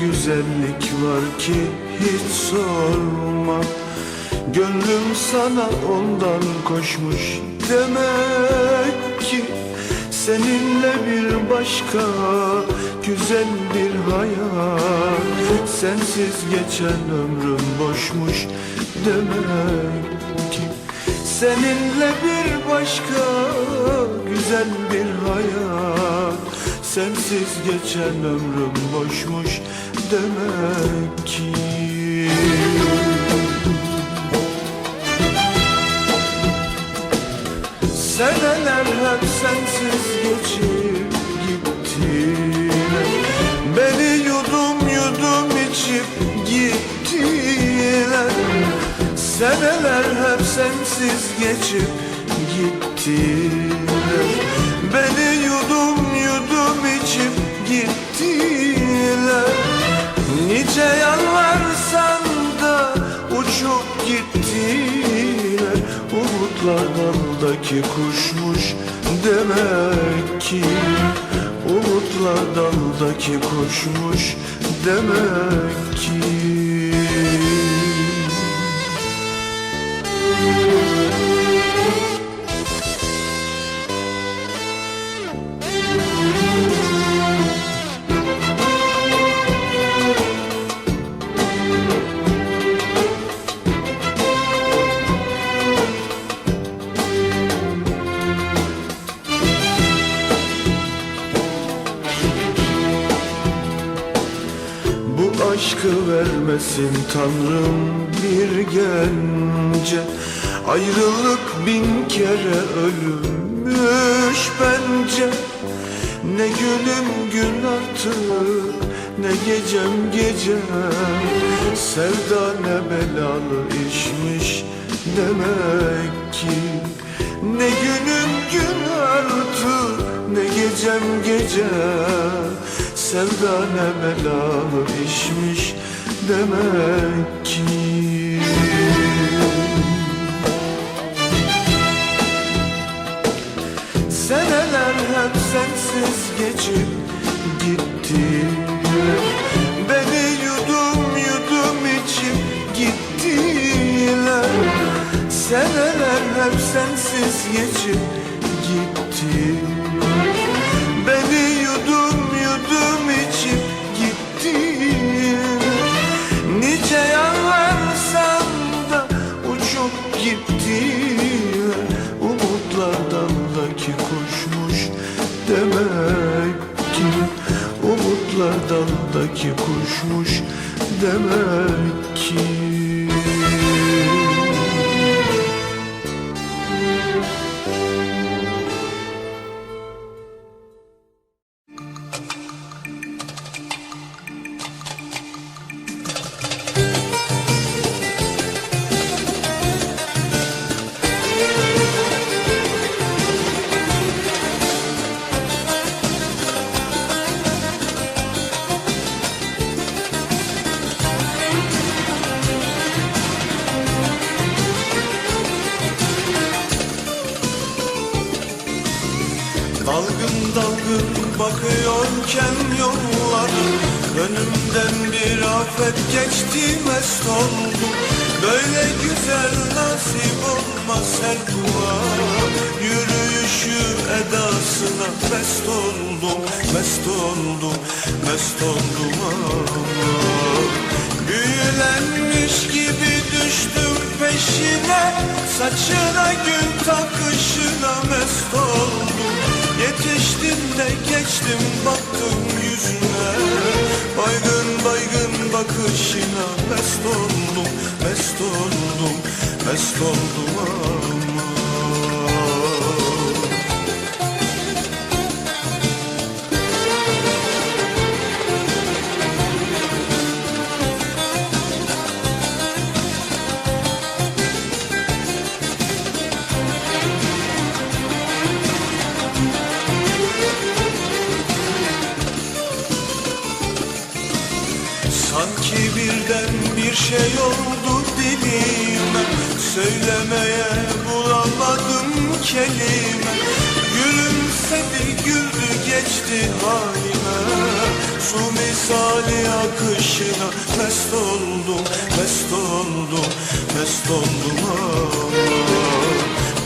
güzellik var ki hiç sorma. Gönlüm sana ondan koşmuş demek ki Seninle bir başka güzel bir hayat Sensiz geçen ömrüm boşmuş demek ki Seninle bir başka güzel bir hayat Sensiz geçen ömrüm boşmuş demek ki. Seneler hep sensiz geçip gittiler Beni yudum yudum içip gittiler. Seneler hep sensiz geçip gittiler. Beni gittiler. Nice yalvarsan da uçup gittiler. Umutlar daldaki kuşmuş demek ki. Umutlar daldaki kuşmuş demek ki vermesin Tanrım bir gence Ayrılık bin kere ölmüş bence. Ne günüm gün artık ne gecem gece. Sevda ne belalı işmiş demek ki. Ne günüm gün artık ne gecem gece. Sevda ne belalı işmiş demek ki. Seneler hep sensiz geçip gitti. Beni yudum yudum içip gittiler. Seneler hep sensiz geçip demek ki Umutlar daldaki kuşmuş demek ki bakıyorken yollara Önümden bir afet geçti mest oldum Böyle güzel nasip olmaz her kula Yürüyüşü edasına mest oldum Mest oldum, mest oldum. Ah. Büyülenmiş gibi düştüm peşine Saçına gün takışına mest oldum Yetiştim de geçtim baktım yüzüne Baygın baygın bakışına mest oldum Mest oldum, mest oldum. ama bulamadım kelime. Gülümsedi güldü geçti halime. Su misali akışına mest oldum Mest oldum, mest oldum aman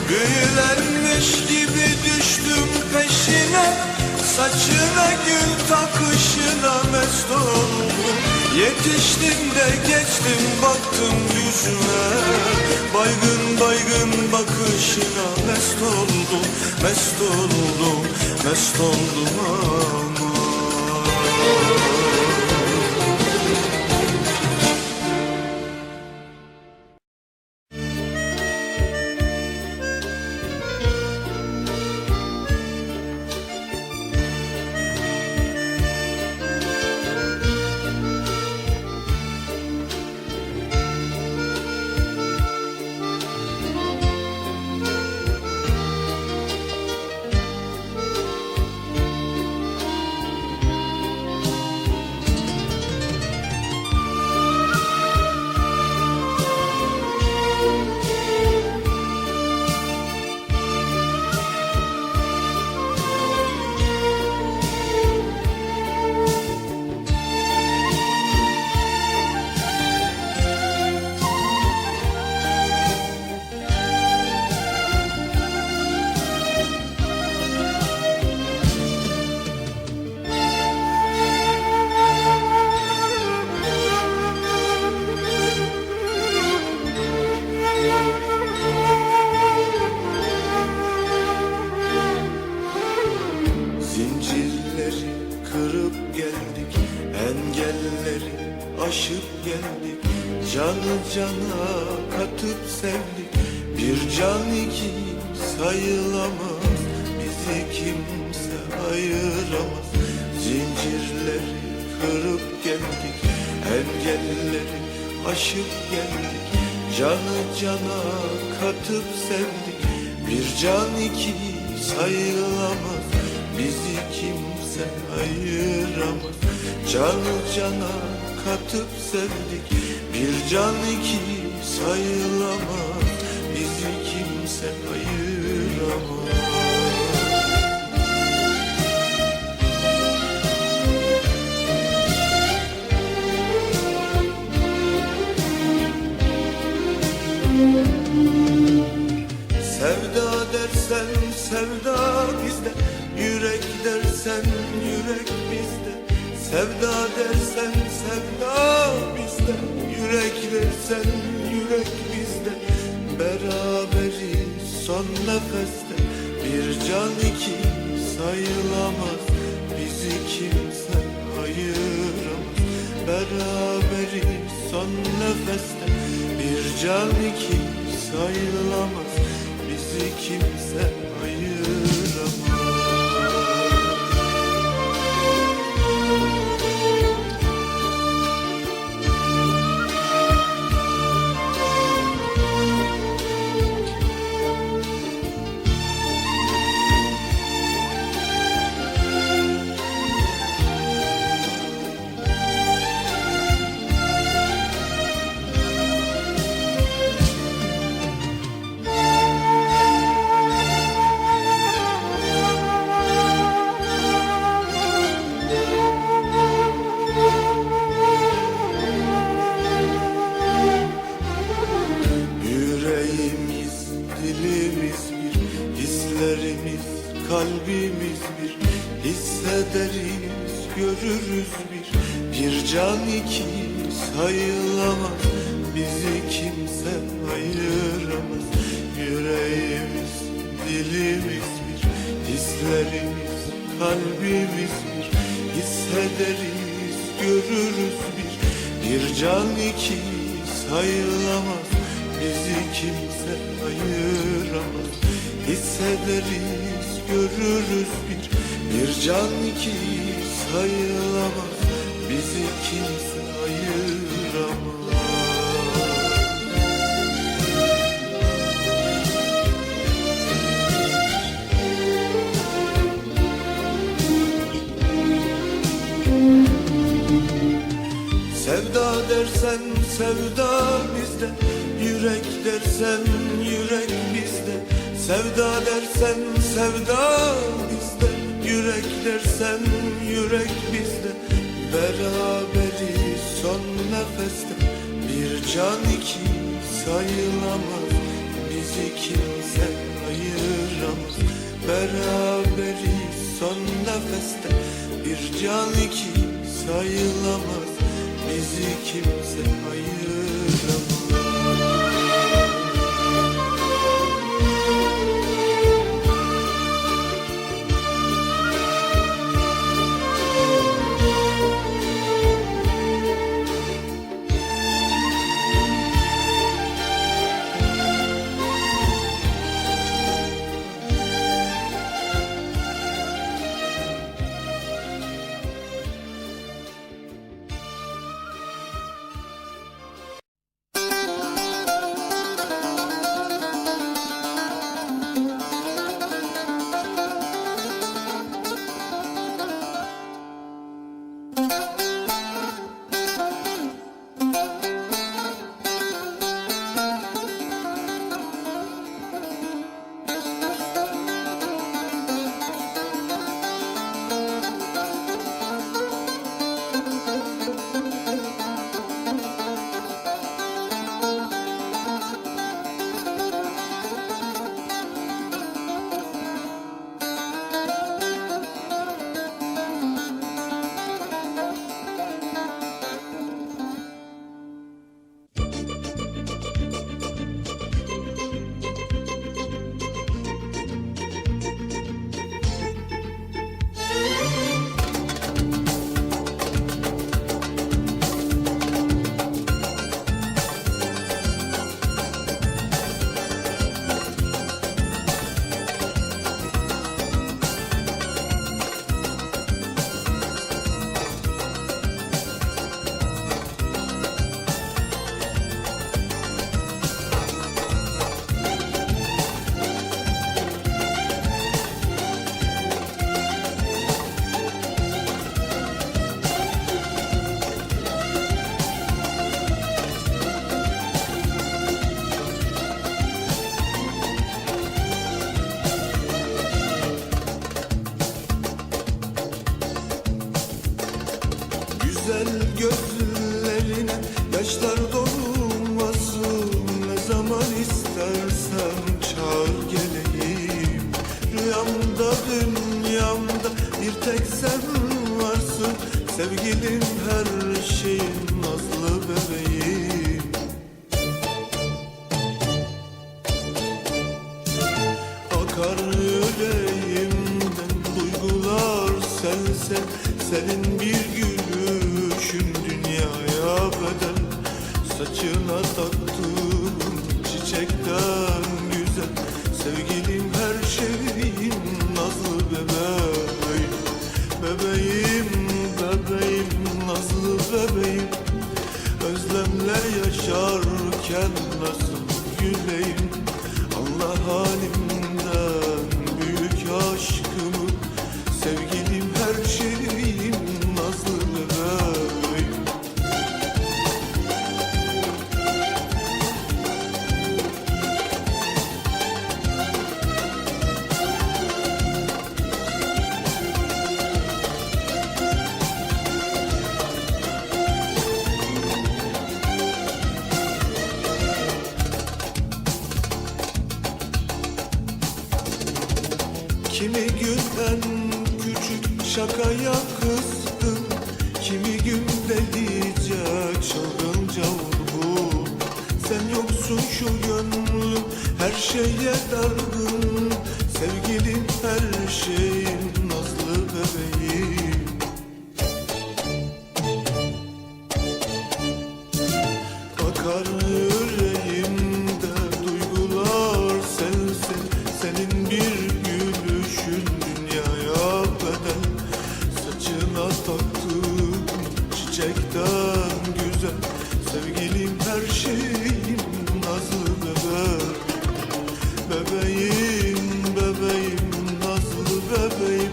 Büyülenmiş gibi düştüm peşine. Saçına gül takışına mest oldum. Yetiştim de geçtim baktım yüzüne Baygın baygın bakışına mest oldum Mest oldum, mest oldum aman cana katıp sevdik. Bir can iki sayılamaz. Bizi kimse ayıramaz. Zincirleri kırıp geldik. Engelleri aşıp geldik. Canı cana katıp sevdik. Bir can iki sayılamaz. Bizi kimse ayıramaz. Canı cana katıp sevdik Bir can iki sayılamaz Bizi kimse ayıramaz. Sevda dersen sevda bizde Yürek dersen yürek bizde. Sevda dersen sevda bizde yürek bizde. Beraberiz son nefeste. Bir can iki sayılamaz. Bizi kimse ayıramaz. Beraberiz son nefeste. Bir can iki sayılamaz. Bizi kimse görürüz bir, bir can iki sayılamaz. Bizi kimse ayıramaz. Yüreğimiz, dilimiz bir, hislerimiz, kalbimiz bir. Hissederiz, görürüz bir, bir can iki sayılamaz. Bizi kimse ayıramaz. Hissederiz, görürüz bir Bir can iki sayılamaz Bizi kimse ayıramaz. Sevda dersen sevda bizde Yürek dersen yürek bizde. Sevda dersen sevda Yürek dersen yürek bizde Beraberiz son nefeste. Bir can iki sayılamaz Bizi kimse ayıramaz. Beraberiz son nefeste Bir can iki sayılamaz Bizi kimse ayıramaz Rüyamda dünyamda bir tek sen varsın. Sevgilim her şeyin nazlı bebeğim Akar yüreğimden duygular sensen Senin bir gülüşün dünyaya bedel. Saçına taktığım yaşarken nasıl güleyim Allah halimden şakaya kızdım Kimi gün delice çılgınca vurgun Sen yoksun şu gönlüm her şeye dargın. Sevgilim her şeyim nazlı bebeğim Bebeğim, bebeğim, nazlı bebeğim.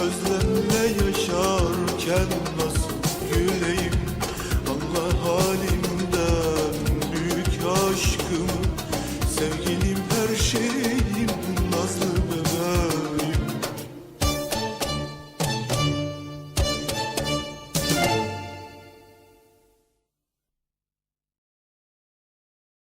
Özlemle yaşarken